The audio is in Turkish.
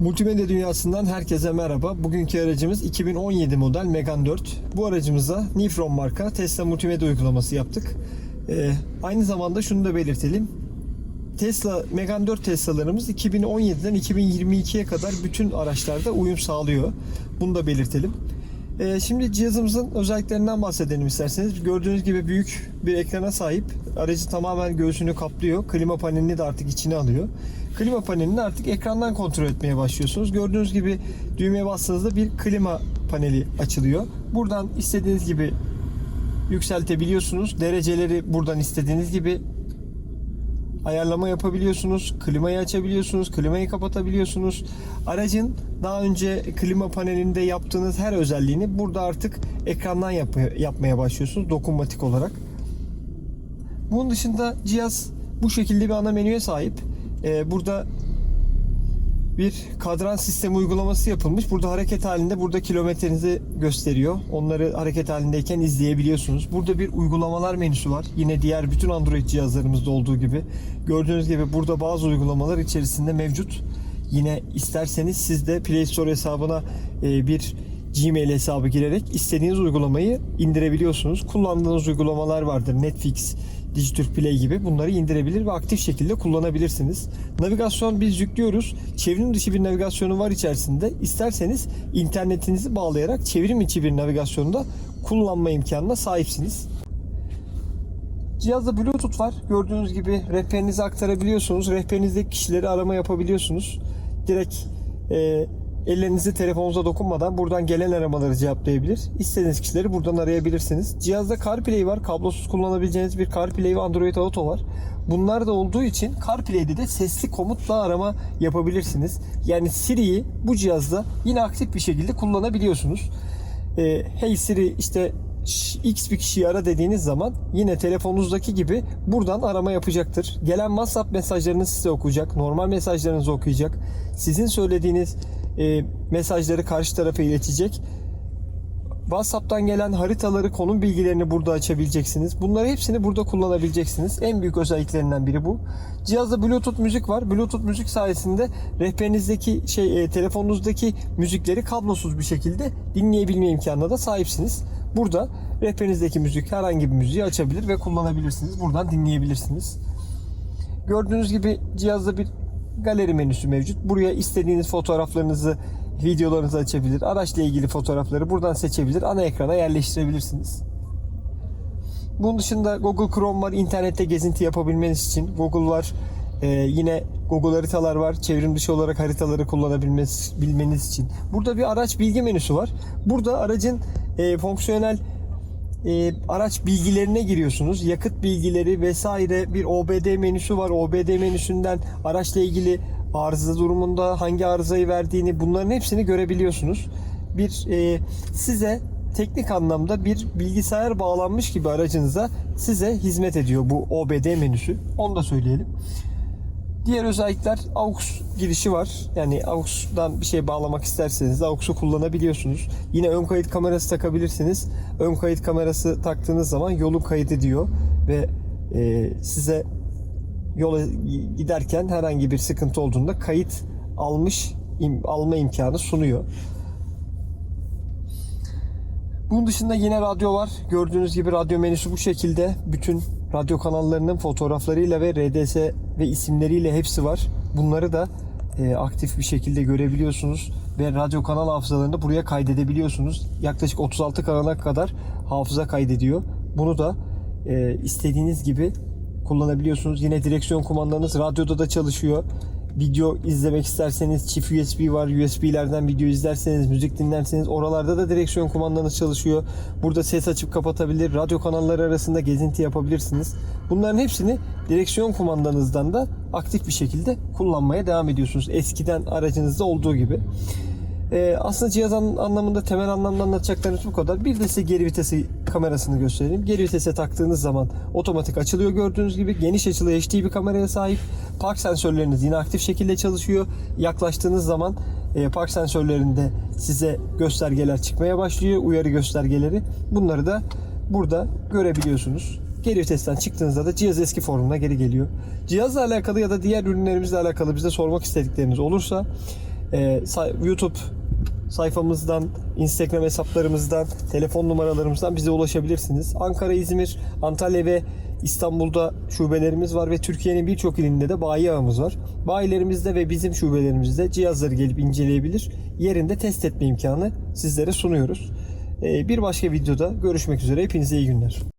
Multimedya dünyasından herkese merhaba. Bugünkü aracımız 2017 model Megane 4. Bu aracımıza Nifron marka Tesla Multimedya uygulaması yaptık. Ee, aynı zamanda şunu da belirtelim. Tesla Megane 4 Tesla'larımız 2017'den 2022'ye kadar bütün araçlarda uyum sağlıyor. Bunu da belirtelim. Ee, şimdi cihazımızın özelliklerinden bahsedelim isterseniz. Gördüğünüz gibi büyük bir ekrana sahip. Aracı tamamen göğsünü kaplıyor. Klima panelini de artık içine alıyor. Klima panelini artık ekrandan kontrol etmeye başlıyorsunuz. Gördüğünüz gibi düğmeye bastığınızda bir klima paneli açılıyor. Buradan istediğiniz gibi yükseltebiliyorsunuz. Dereceleri buradan istediğiniz gibi ayarlama yapabiliyorsunuz. Klimayı açabiliyorsunuz. Klimayı kapatabiliyorsunuz. Aracın daha önce klima panelinde yaptığınız her özelliğini burada artık ekrandan yap- yapmaya başlıyorsunuz dokunmatik olarak. Bunun dışında cihaz bu şekilde bir ana menüye sahip. Ee, burada bir kadran sistemi uygulaması yapılmış. Burada hareket halinde burada kilometrenizi gösteriyor. Onları hareket halindeyken izleyebiliyorsunuz. Burada bir uygulamalar menüsü var. Yine diğer bütün Android cihazlarımızda olduğu gibi. Gördüğünüz gibi burada bazı uygulamalar içerisinde mevcut. Yine isterseniz siz de Play Store hesabına e, bir Gmail hesabı girerek istediğiniz uygulamayı indirebiliyorsunuz. Kullandığınız uygulamalar vardır. Netflix, Dijitürk Play gibi bunları indirebilir ve aktif şekilde kullanabilirsiniz. Navigasyon biz yüklüyoruz. Çevrim dışı bir navigasyonu var içerisinde. İsterseniz internetinizi bağlayarak çevrim içi bir navigasyonu da kullanma imkanına sahipsiniz. Cihazda Bluetooth var. Gördüğünüz gibi rehberinizi aktarabiliyorsunuz. Rehberinizdeki kişileri arama yapabiliyorsunuz. Direkt e, ellerinizi telefonunuza dokunmadan buradan gelen aramaları cevaplayabilir. İstediğiniz kişileri buradan arayabilirsiniz. Cihazda CarPlay var. Kablosuz kullanabileceğiniz bir CarPlay ve Android Auto var. Bunlar da olduğu için CarPlay'de de sesli komutla arama yapabilirsiniz. Yani Siri'yi bu cihazda yine aktif bir şekilde kullanabiliyorsunuz. E, hey Siri işte X bir kişiyi ara dediğiniz zaman yine telefonunuzdaki gibi buradan arama yapacaktır. Gelen WhatsApp mesajlarını size okuyacak, normal mesajlarınızı okuyacak. Sizin söylediğiniz e, mesajları karşı tarafa iletecek. WhatsApp'tan gelen haritaları, konum bilgilerini burada açabileceksiniz. Bunları hepsini burada kullanabileceksiniz. En büyük özelliklerinden biri bu. Cihazda Bluetooth müzik var. Bluetooth müzik sayesinde rehberinizdeki şey e, telefonunuzdaki müzikleri kablosuz bir şekilde dinleyebilme imkanına da sahipsiniz. Burada rehberinizdeki müzik herhangi bir müziği açabilir ve kullanabilirsiniz. Buradan dinleyebilirsiniz. Gördüğünüz gibi cihazda bir galeri menüsü mevcut. Buraya istediğiniz fotoğraflarınızı, videolarınızı açabilir. Araçla ilgili fotoğrafları buradan seçebilir. Ana ekrana yerleştirebilirsiniz. Bunun dışında Google Chrome var. İnternette gezinti yapabilmeniz için. Google var. Ee, yine Google haritalar var. Çevrim dışı olarak haritaları kullanabilmeniz bilmeniz için. Burada bir araç bilgi menüsü var. Burada aracın e, fonksiyonel e, araç bilgilerine giriyorsunuz. Yakıt bilgileri vesaire bir OBD menüsü var. OBD menüsünden araçla ilgili arıza durumunda hangi arızayı verdiğini bunların hepsini görebiliyorsunuz. Bir e, size teknik anlamda bir bilgisayar bağlanmış gibi aracınıza size hizmet ediyor bu OBD menüsü. Onu da söyleyelim. Diğer özellikler AUX girişi var. Yani AUX'dan bir şey bağlamak isterseniz AUX'u kullanabiliyorsunuz. Yine ön kayıt kamerası takabilirsiniz. Ön kayıt kamerası taktığınız zaman yolu kaydediyor ve e, size yola giderken herhangi bir sıkıntı olduğunda kayıt almış im- alma imkanı sunuyor. Bunun dışında yine radyo var. Gördüğünüz gibi radyo menüsü bu şekilde. Bütün radyo kanallarının fotoğraflarıyla ve RDS ve isimleriyle hepsi var. Bunları da e, aktif bir şekilde görebiliyorsunuz ve radyo kanal hafızalarını buraya kaydedebiliyorsunuz. Yaklaşık 36 kanala kadar hafıza kaydediyor. Bunu da e, istediğiniz gibi kullanabiliyorsunuz. Yine direksiyon kumandanız radyoda da çalışıyor. Video izlemek isterseniz çift USB var. USB'lerden video izlerseniz, müzik dinlerseniz oralarda da direksiyon kumandanız çalışıyor. Burada ses açıp kapatabilir. Radyo kanalları arasında gezinti yapabilirsiniz. Bunların hepsini direksiyon kumandanızdan da aktif bir şekilde kullanmaya devam ediyorsunuz. Eskiden aracınızda olduğu gibi. Ee, aslında cihaz an- anlamında temel anlamda anlatacaklarımız bu kadar. Bir de size geri vitesi kamerasını göstereyim. Geri vitese taktığınız zaman otomatik açılıyor gördüğünüz gibi. Geniş açılı HD bir kameraya sahip. Park sensörleriniz yine aktif şekilde çalışıyor. Yaklaştığınız zaman e, park sensörlerinde size göstergeler çıkmaya başlıyor. Uyarı göstergeleri. Bunları da burada görebiliyorsunuz. Geri vitesten çıktığınızda da cihaz eski formuna geri geliyor. Cihazla alakalı ya da diğer ürünlerimizle alakalı bize sormak istedikleriniz olursa e, YouTube sayfamızdan, Instagram hesaplarımızdan, telefon numaralarımızdan bize ulaşabilirsiniz. Ankara, İzmir, Antalya ve İstanbul'da şubelerimiz var ve Türkiye'nin birçok ilinde de bayi ağımız var. Bayilerimizde ve bizim şubelerimizde cihazları gelip inceleyebilir, yerinde test etme imkanı sizlere sunuyoruz. Ee, Bir başka videoda görüşmek üzere. Hepinize iyi günler.